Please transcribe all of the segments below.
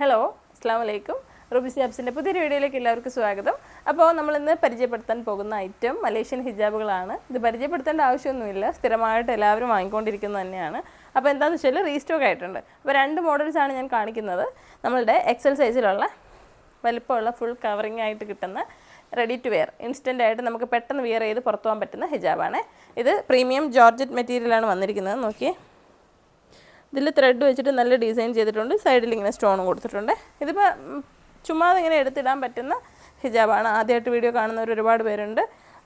Hello അസ്സാം വലൈക്കും Rubik's ആപ്സിന്റെ പുതിയൊരു വീഡിയോയിലേക്ക് എല്ലാവർക്കും സ്വാഗതം. അപ്പോൾ നമ്മളിന്ന് പരിചയപ്പെടുത്താൻ പോകുന്ന ഐറ്റം മലേഷ്യൻ ഹിജാബുകളാണ്. ഇത് പരിചയപ്പെടുത്തേണ്ട ആവശ്യമൊന്നുമില്ല. സ്ഥിരമായിട്ട് എല്ലാവരും വാങ്ങിക്കൊണ്ടിരിക്കുന്നത് തന്നെയാണ്. അപ്പോൾ എന്താണെന്ന് വെച്ചാൽ റീസ്റ്റോക്ക് ആയിട്ടുണ്ട്. അപ്പോൾ രണ്ട് മോഡൽസാണ് ഞാൻ കാണിക്കുന്നത്. നമ്മളുടെ എക്സൽ സൈസിലുള്ള വലിപ്പമുള്ള ഫുൾ കവറിങ് ആയിട്ട് കിട്ടുന്ന റെഡി ടു വെയർ ഇൻസ്റ്റന്റ് ആയിട്ട് നമുക്ക് പെട്ടെന്ന് വിയർ ചെയ്ത് പുറത്തു പോകാൻ പറ്റുന്ന ഹിജാബാണ്. ഇത് പ്രീമിയം ജോർജറ്റ് മെറ്റീരിയലാണ് വന്നിരിക്കുന്നത്. നോക്കിയേ. ഇതിൽ ത്രെഡ് വെച്ചിട്ട് നല്ല ഡിസൈൻ ചെയ്തിട്ടുണ്ട്. സൈഡിൽ ഇങ്ങനെ സ്റ്റോണും കൊടുത്തിട്ടുണ്ട്. ഇതിപ്പോൾ ചുമ്മാ ഇങ്ങനെ എടുത്തിടാൻ പറ്റുന്ന ഹിജാബാണ്. ആദ്യമായിട്ട് വീഡിയോ കാണുന്നവർ ഒരുപാട് പേരുണ്ട്.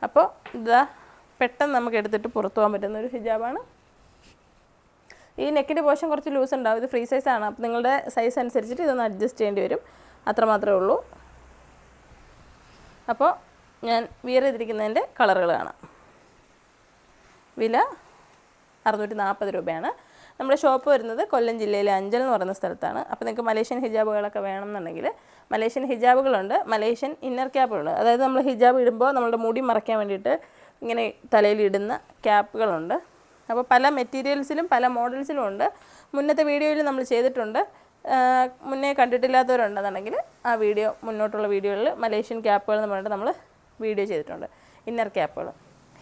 അപ്പോൾ ഇതാ പെട്ടെന്ന് നമുക്ക് എടുത്തിട്ട് പുറത്തു പോകാൻ പറ്റുന്ന ഒരു ഹിജാബാണ്. ഈ നെക്കിന്റെ പോഷൻ കുറച്ച് ലൂസ് ഉണ്ടാവും. ഇത് ഫ്രീ സൈസാണ് അപ്പോൾ നിങ്ങളുടെ സൈസ് അനുസരിച്ചിട്ട് ഇതൊന്ന് അഡ്ജസ്റ്റ് ചെയ്യേണ്ടി വരും. അത്രമാത്രമേ ഉള്ളൂ. അപ്പോൾ ഞാൻ വിയർ ചെയ്തിരിക്കുന്നതിന്റെ കളറുകൾ കാണാം. വില അറുന്നൂറ്റി നാൽപ്പത് രൂപയാണ്. നമ്മുടെ ഷോപ്പ് വരുന്നത് കൊല്ലം ജില്ലയിലെ അഞ്ചൽ എന്ന് പറയുന്ന സ്ഥലത്താണ്. അപ്പോൾ നിങ്ങൾക്ക് മലേഷ്യൻ ഹിജാബുകളൊക്കെ വേണമെന്നുണ്ടെങ്കിൽ മലേഷ്യൻ ഹിജാബുകളുണ്ട് മലേഷ്യൻ ഇന്നർ ക്യാപ്പുകളുണ്ട് അതായത് നമ്മൾ ഹിജാബ് ഇടുമ്പോൾ നമ്മുടെ മുടി മറയ്ക്കാൻ വേണ്ടിയിട്ട് ഇങ്ങനെ തലയിൽ ഇടുന്ന ക്യാപ്പുകളുണ്ട്. അപ്പോൾ പല മെറ്റീരിയൽസിലും പല മോഡൽസിലും ഉണ്ട്. മുന്നത്തെ വീഡിയോയിൽ നമ്മൾ ചെയ്തിട്ടുണ്ട്. മുന്നേ കണ്ടിട്ടില്ലാത്തവരുണ്ടെന്നുണ്ടെങ്കിൽ ആ വീഡിയോ മുന്നോട്ടുള്ള വീഡിയോയിൽ മലേഷ്യൻ ക്യാപ്പുകൾ എന്ന് പറഞ്ഞിട്ട് നമ്മൾ വീഡിയോ ചെയ്തിട്ടുണ്ട്. ഇന്നർ ക്യാപ്പുകൾ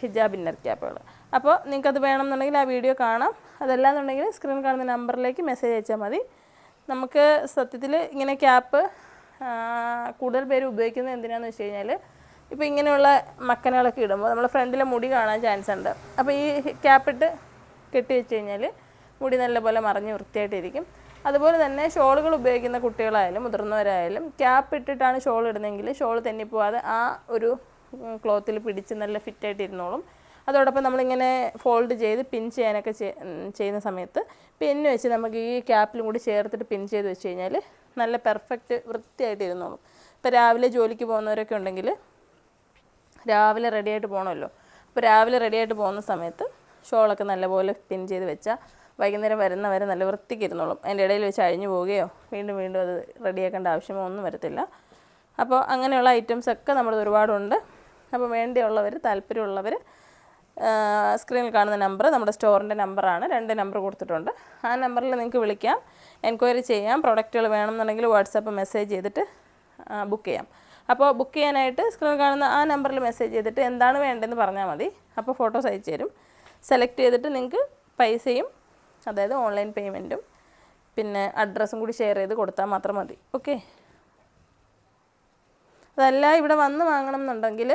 ഹിജാബ് ഇന്നർ ക്യാപ്പുകൾ അപ്പോൾ നിങ്ങൾക്കത് വേണമെന്നുണ്ടെങ്കിൽ ആ വീഡിയോ കാണാം. അതല്ലാന്നുണ്ടെങ്കിൽ സ്ക്രീൻ കാണുന്ന നമ്പറിലേക്ക് മെസ്സേജ് അയച്ചാൽ മതി. നമുക്ക് സത്യത്തിൽ ഇങ്ങനെ ക്യാപ്പ് കൂടുതൽ പേര് ഉപയോഗിക്കുന്നത് എന്തിനാന്ന് വെച്ച് കഴിഞ്ഞാൽ ഇപ്പോൾ ഇങ്ങനെയുള്ള മക്കനകളൊക്കെ ഇടുമ്പോൾ നമ്മൾ ഫ്രണ്ടിലെ മുടി കാണാൻ ചാൻസ് ഉണ്ട്. അപ്പോൾ ഈ ക്യാപ്പിട്ട് കെട്ടി വെച്ച് കഴിഞ്ഞാൽ മുടി നല്ലപോലെ മറിഞ്ഞ് വൃത്തിയായിട്ടിരിക്കും. അതുപോലെ തന്നെ ഷോളുകൾ ഉപയോഗിക്കുന്ന കുട്ടികളായാലും മുതിർന്നവരായാലും ക്യാപ്പ് ഇട്ടിട്ടാണ് ഷോൾ ഇടുന്നതെങ്കിൽ ഷോൾ തെന്നിപ്പോവാതെ ആ ഒരു ക്ലോത്തിൽ പിടിച്ച് നല്ല ഫിറ്റായിട്ട് ഇരുന്നോളും അതോടൊപ്പം നമ്മളിങ്ങനെ ഫോൾഡ് ചെയ്ത് പിൻ ചെയ്യാനൊക്കെ ചെയ്യുന്ന സമയത്ത് പിന്ന് വെച്ച് നമുക്ക് ഈ ക്യാപ്പിലും കൂടി ചേർത്തിട്ട് പിൻ ചെയ്ത് വെച്ച് കഴിഞ്ഞാൽ നല്ല പെർഫെക്റ്റ് വൃത്തിയായിട്ട് ഇരുന്നോളും. ഇപ്പോൾ രാവിലെ ജോലിക്ക് പോകുന്നവരൊക്കെ ഉണ്ടെങ്കിൽ രാവിലെ റെഡിയായിട്ട് പോകണമല്ലോ അപ്പോൾ രാവിലെ റെഡിയായിട്ട് പോകുന്ന സമയത്ത് ഷോളൊക്കെ നല്ലപോലെ പിൻ ചെയ്ത് വെച്ചാൽ വൈകുന്നേരം വരുന്നവരെ നല്ല വൃത്തിക്ക് ഇരുന്നോളും. അതിന്റെ ഇടയിൽ വെച്ച് അഴിഞ്ഞു പോവുകയോ വീണ്ടും വീണ്ടും അത് റെഡിയാക്കേണ്ട ആവശ്യമോ ഒന്നും വരത്തില്ല. അപ്പോൾ അങ്ങനെയുള്ള ഐറ്റംസൊക്കെ നമ്മൾ ഒരുപാടുണ്ട്. അപ്പോൾ വേണ്ടിയുള്ളവർ താല്പര്യമുള്ളവർ സ്ക്രീനിൽ കാണുന്ന നമ്പർ നമ്മുടെ സ്റ്റോറിന്റെ നമ്പറാണ് രണ്ട് നമ്പർ കൊടുത്തിട്ടുണ്ട്. ആ നമ്പറിൽ നിങ്ങൾക്ക് വിളിക്കാം. എൻക്വയറി ചെയ്യാം. പ്രൊഡക്റ്റുകൾ വേണമെന്നുണ്ടെങ്കിൽ വാട്സാപ്പ് മെസ്സേജ് ചെയ്തിട്ട് ബുക്ക് ചെയ്യാം. അപ്പോൾ ബുക്ക് ചെയ്യാനായിട്ട് സ്ക്രീനിൽ കാണുന്ന ആ നമ്പറിൽ മെസ്സേജ് ചെയ്തിട്ട് എന്താണ് വേണ്ടതെന്ന് പറഞ്ഞാൽ മതി. അപ്പോൾ ഫോട്ടോസ് അയച്ചു തരും. സെലക്ട് ചെയ്തിട്ട് നിങ്ങൾക്ക് പൈസയും അതായത് ഓൺലൈൻ പേയ്മെന്റും പിന്നെ അഡ്രസ്സും കൂടി ഷെയർ ചെയ്ത് കൊടുത്താൽ മാത്രം മതി. ഓക്കെ അതല്ല ഇവിടെ വന്ന് വാങ്ങണം എന്നുണ്ടെങ്കിൽ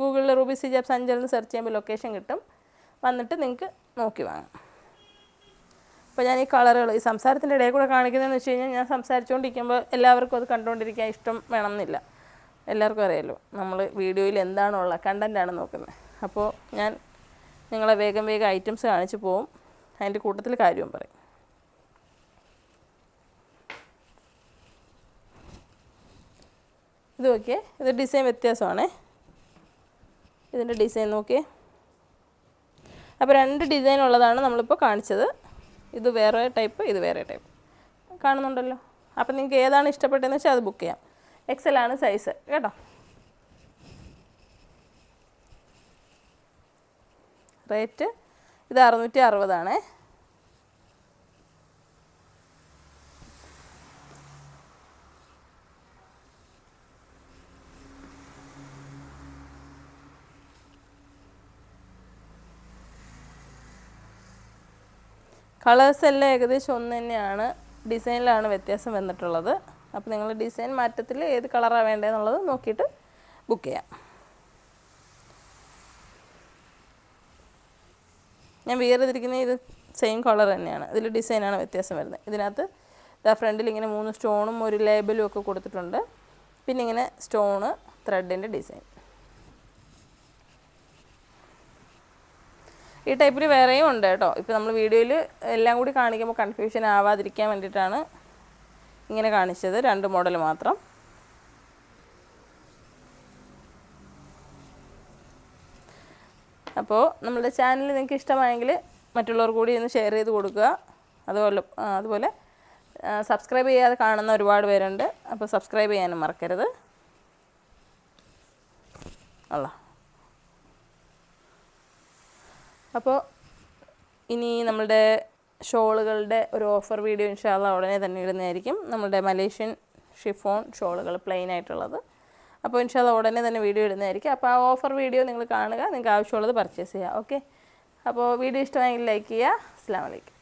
ഗൂഗിളിൽ റൂബി സി സിജാബ്സ് അഞ്ചലിൽ സെർച്ച് ചെയ്യുമ്പോൾ ലൊക്കേഷൻ കിട്ടും. വന്നിട്ട് നിങ്ങൾക്ക് നോക്കി വാങ്ങാം. അപ്പോൾ ഞാൻ ഈ കളറുകൾ ഈ സംസാരത്തിന്റെ ഇടയിൽ കൂടെ കാണിക്കുന്നതെന്ന് വെച്ച് കഴിഞ്ഞാൽ ഞാൻ സംസാരിച്ചുകൊണ്ടിരിക്കുമ്പോൾ എല്ലാവർക്കും അത് കണ്ടുകൊണ്ടിരിക്കാൻ ഇഷ്ടം വേണമെന്നില്ല. എല്ലാവർക്കും അറിയാലോ നമ്മൾ വീഡിയോയിൽ എന്താണുള്ള കണ്ടന്റാണ് നോക്കുന്നത്. അപ്പോൾ ഞാൻ നിങ്ങളെ വേഗം വേഗം ഐറ്റംസ് കാണിച്ചു പോവും. അതിന്റെ കൂട്ടത്തിൽ കാര്യവും പറയും. ഇത് ഓക്കെ ഇത് ഡിസൈൻ വ്യത്യാസമാണേ. ഇതിന്റെ ഡിസൈൻ നോക്കിയേ അപ്പോൾ രണ്ട് ഡിസൈൻ ഉള്ളതാണ് നമ്മളിപ്പോൾ കാണിച്ചത്. ഇത് വേറെ ടൈപ്പ് ഇത് വേറെ ടൈപ്പ്. കാണുന്നുണ്ടല്ലോ. അപ്പോൾ നിങ്ങൾക്ക് ഏതാണ് ഇഷ്ടപ്പെട്ടതെന്ന് വെച്ചാൽ അത് ബുക്ക് ചെയ്യാം. എക്സൽ ആണ് സൈസ് കേട്ടോ? റേറ്റ് ഇത് അറുന്നൂറ്റി അറുപതാണേ. കളേഴ്സ് എല്ലാം ഏകദേശം ഒന്ന് തന്നെയാണ്. ഡിസൈനിലാണ് വ്യത്യാസം വന്നിട്ടുള്ളത്. അപ്പോൾ നിങ്ങൾ ഡിസൈൻ മാറ്റത്തിൽ ഏത് കളറാണ് വേണ്ടതെന്നുള്ളത് നോക്കിയിട്ട് ബുക്ക് ചെയ്യാം. ഞാൻ വേറെതിരിക്കുന്ന ഇത് സെയിം കളർ തന്നെയാണ്. ഇതിൽ ഡിസൈനാണ് വ്യത്യാസം വരുന്നത്. ഇതിനകത്ത് ഇതാ ഫ്രണ്ടിൽ ഇങ്ങനെ മൂന്ന് സ്റ്റോണും ഒരു ലേബലും ഒക്കെ കൊടുത്തിട്ടുണ്ട്. പിന്നെ ഇങ്ങനെ സ്റ്റോണ് ത്രെഡിന്റെ ഡിസൈൻ. ഈ ടൈപ്പിൽ വേറെയും ഉണ്ട് കേട്ടോ. ഇപ്പോൾ നമ്മൾ വീഡിയോയിൽ എല്ലാം കൂടി കാണിക്കുമ്പോൾ കൺഫ്യൂഷൻ ആവാതിരിക്കാൻ വേണ്ടിയിട്ടാണ് ഇങ്ങനെ കാണിച്ചത്. രണ്ട് മോഡൽ മാത്രം. അപ്പോൾ നമ്മുടെ ചാനൽ നിങ്ങൾക്ക് ഇഷ്ടമായെങ്കിൽ മറ്റുള്ളവർ കൂടി ഒന്ന് ഷെയർ ചെയ്ത് കൊടുക്കുക. അതുപോലെ അതുപോലെ സബ്സ്ക്രൈബ് ചെയ്യാതെ കാണുന്ന ഒരുപാട് പേരുണ്ട്. അപ്പോൾ സബ്സ്ക്രൈബ് ചെയ്യാനും മറക്കരുത്. അല്ല അപ്പോൾ ഇനി നമ്മളുടെ ഷോളുകളുടെ ഒരു ഓഫർ വീഡിയോ ഇൻഷാല്ല ഉടനെ തന്നെ ഇടുന്നതായിരിക്കും. നമ്മുടെ മലേഷ്യൻ ഷിഫോൺ ഷോളുകൾ പ്ലെയിൻ ആയിട്ടുള്ളത്. അപ്പോൾ ഇൻഷാല്ല ഉടനെ തന്നെ വീഡിയോ ഇടുന്നതായിരിക്കും. അപ്പോൾ ആ ഓഫർ വീഡിയോ നിങ്ങൾ കാണുക. നിങ്ങൾക്ക് ആവശ്യമുള്ളത് പർച്ചേസ് ചെയ്യുക ഓക്കെ അപ്പോൾ വീഡിയോ ഇഷ്ടമായെങ്കിൽ ലൈക്ക് ചെയ്യുക. അസ്സാം വലൈക്കും